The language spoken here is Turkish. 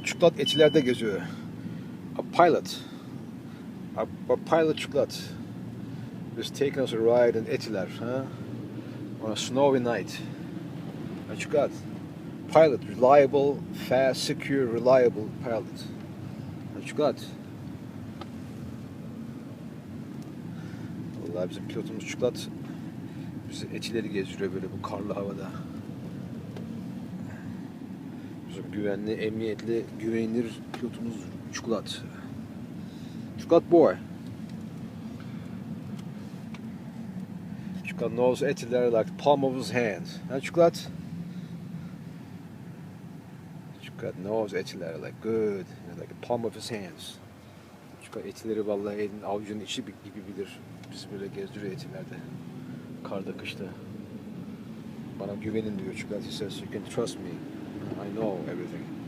Çiklat etilerde geziyor. A pilot. A, a pilot çiklat. Was taking us a ride in Etiler, huh? On a snowy night. A çiklat. Pilot, reliable, fast, secure, reliable pilot. A çiklat. Vallahi bizim pilotumuz çiklat. Bizi etileri gezdiriyor böyle bu karlı havada. Güvenli, emniyetli, güvenilir pilotumuz Çikolat. Çikolat boy. Çikolat knows etiler like palm of his hand. Ha Çikolat? Çikolat knows etiler like good, like the palm of his hands. Çikolat etileri vallahi elin avucunun içi gibi bilir. Bizi böyle gezdiriyor etilerde. Karda kışta. Bana güvenin diyor Çikolat. He says you can trust me. I know everything.